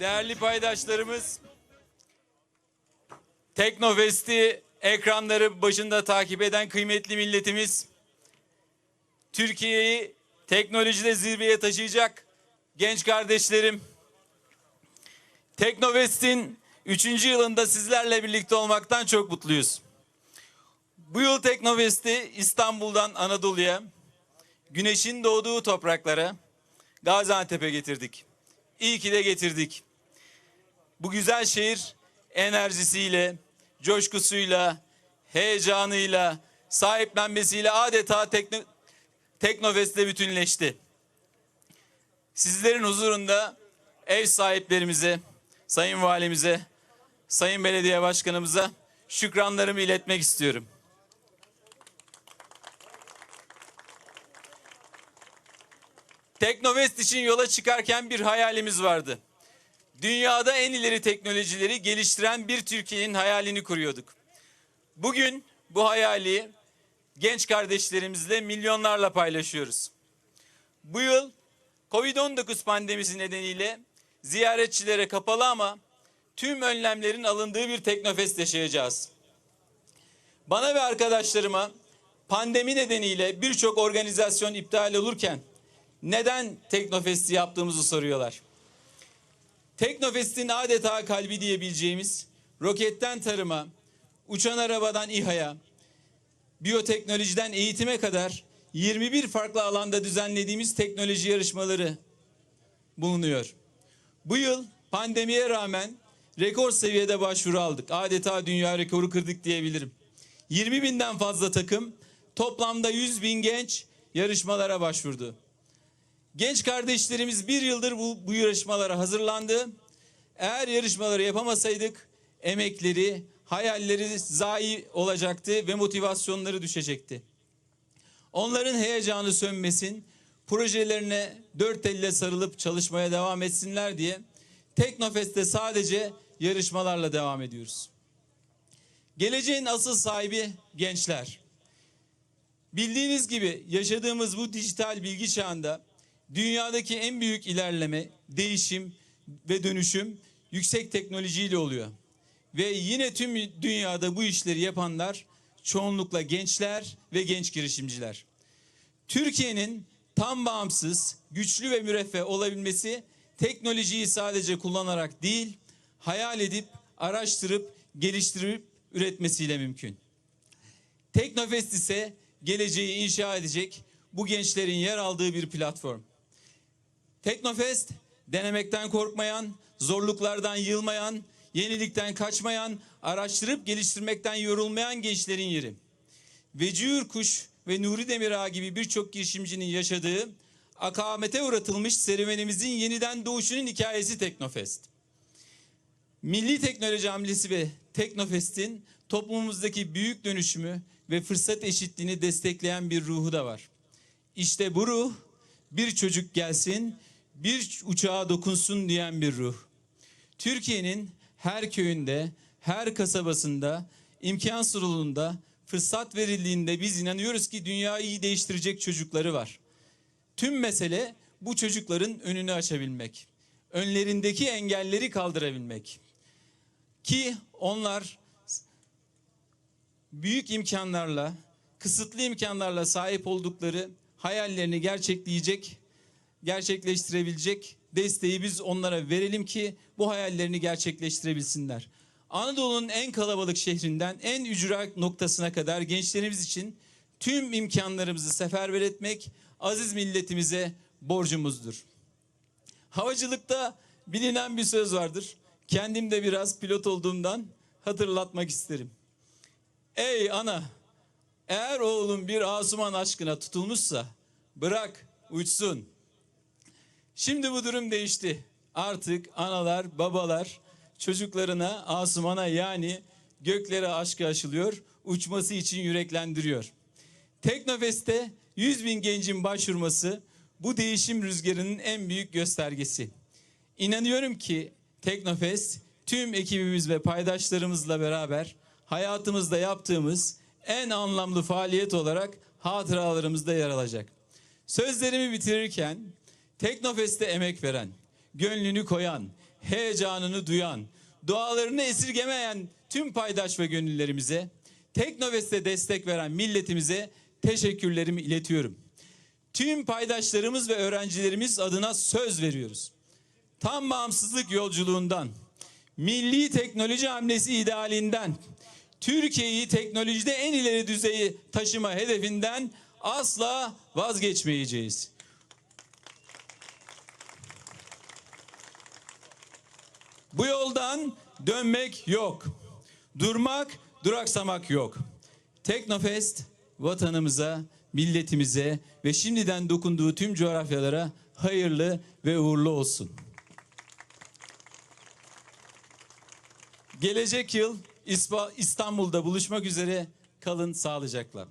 değerli paydaşlarımız, Teknofest'i ekranları başında takip eden kıymetli milletimiz, Türkiye'yi teknolojide zirveye taşıyacak genç kardeşlerim, Teknofest'in 3. yılında sizlerle birlikte olmaktan çok mutluyuz. Bu yıl Teknofest'i İstanbul'dan Anadolu'ya, güneşin doğduğu topraklara, Gaziantep'e getirdik. İyi ki de getirdik. Bu güzel şehir enerjisiyle, coşkusuyla, heyecanıyla, sahiplenmesiyle adeta tekno, Teknofest'le bütünleşti. Sizlerin huzurunda ev sahiplerimize, sayın valimize, sayın belediye başkanımıza şükranlarımı iletmek istiyorum. Teknovest için yola çıkarken bir hayalimiz vardı. Dünyada en ileri teknolojileri geliştiren bir Türkiye'nin hayalini kuruyorduk. Bugün bu hayali genç kardeşlerimizle milyonlarla paylaşıyoruz. Bu yıl Covid-19 pandemisi nedeniyle ziyaretçilere kapalı ama tüm önlemlerin alındığı bir Teknofest yaşayacağız. Bana ve arkadaşlarıma pandemi nedeniyle birçok organizasyon iptal olurken neden Teknofest'i yaptığımızı soruyorlar. Teknofest'in adeta kalbi diyebileceğimiz roketten tarıma, uçan arabadan İHA'ya, biyoteknolojiden eğitime kadar 21 farklı alanda düzenlediğimiz teknoloji yarışmaları bulunuyor. Bu yıl pandemiye rağmen rekor seviyede başvuru aldık. Adeta dünya rekoru kırdık diyebilirim. 20 binden fazla takım, toplamda 100 bin genç yarışmalara başvurdu. Genç kardeşlerimiz bir yıldır bu, bu yarışmalara hazırlandı. Eğer yarışmaları yapamasaydık emekleri, hayalleri zayi olacaktı ve motivasyonları düşecekti. Onların heyecanı sönmesin, projelerine dört elle sarılıp çalışmaya devam etsinler diye Teknofest'te sadece yarışmalarla devam ediyoruz. Geleceğin asıl sahibi gençler. Bildiğiniz gibi yaşadığımız bu dijital bilgi çağında dünyadaki en büyük ilerleme, değişim ve dönüşüm yüksek teknolojiyle oluyor. Ve yine tüm dünyada bu işleri yapanlar çoğunlukla gençler ve genç girişimciler. Türkiye'nin tam bağımsız, güçlü ve müreffeh olabilmesi teknolojiyi sadece kullanarak değil, hayal edip, araştırıp, geliştirip üretmesiyle mümkün. Teknofest ise geleceği inşa edecek bu gençlerin yer aldığı bir platform. Teknofest denemekten korkmayan, zorluklardan yılmayan, yenilikten kaçmayan, araştırıp geliştirmekten yorulmayan gençlerin yeri. Veci Kuş ve Nuri Demirağ gibi birçok girişimcinin yaşadığı akamete uğratılmış serüvenimizin yeniden doğuşunun hikayesi Teknofest. Milli Teknoloji Hamlesi ve Teknofest'in toplumumuzdaki büyük dönüşümü ve fırsat eşitliğini destekleyen bir ruhu da var. İşte bu ruh bir çocuk gelsin, bir uçağa dokunsun diyen bir ruh. Türkiye'nin her köyünde, her kasabasında, imkan sunulunda, fırsat verildiğinde biz inanıyoruz ki dünyayı değiştirecek çocukları var. Tüm mesele bu çocukların önünü açabilmek. Önlerindeki engelleri kaldırabilmek. Ki onlar büyük imkanlarla, kısıtlı imkanlarla sahip oldukları hayallerini gerçekleyecek, gerçekleştirebilecek desteği biz onlara verelim ki bu hayallerini gerçekleştirebilsinler. Anadolu'nun en kalabalık şehrinden en ücra noktasına kadar gençlerimiz için tüm imkanlarımızı seferber etmek aziz milletimize borcumuzdur. Havacılıkta bilinen bir söz vardır. Kendim de biraz pilot olduğumdan hatırlatmak isterim. Ey ana, eğer oğlum bir asuman aşkına tutulmuşsa bırak uçsun. Şimdi bu durum değişti. Artık analar, babalar çocuklarına asumana yani göklere aşkı aşılıyor, uçması için yüreklendiriyor. Teknofest'te 100 bin gencin başvurması bu değişim rüzgarının en büyük göstergesi. İnanıyorum ki Teknofest tüm ekibimiz ve paydaşlarımızla beraber hayatımızda yaptığımız en anlamlı faaliyet olarak hatıralarımızda yer alacak. Sözlerimi bitirirken Teknofest'e emek veren, gönlünü koyan, heyecanını duyan, dualarını esirgemeyen tüm paydaş ve gönüllerimize, Teknovest'e destek veren milletimize teşekkürlerimi iletiyorum. Tüm paydaşlarımız ve öğrencilerimiz adına söz veriyoruz. Tam bağımsızlık yolculuğundan, milli teknoloji hamlesi idealinden, Türkiye'yi teknolojide en ileri düzeyi taşıma hedefinden asla vazgeçmeyeceğiz. Bu yoldan dönmek yok. Durmak, duraksamak yok. Teknofest vatanımıza, milletimize ve şimdiden dokunduğu tüm coğrafyalara hayırlı ve uğurlu olsun. Gelecek yıl İstanbul'da buluşmak üzere kalın sağlıcakla.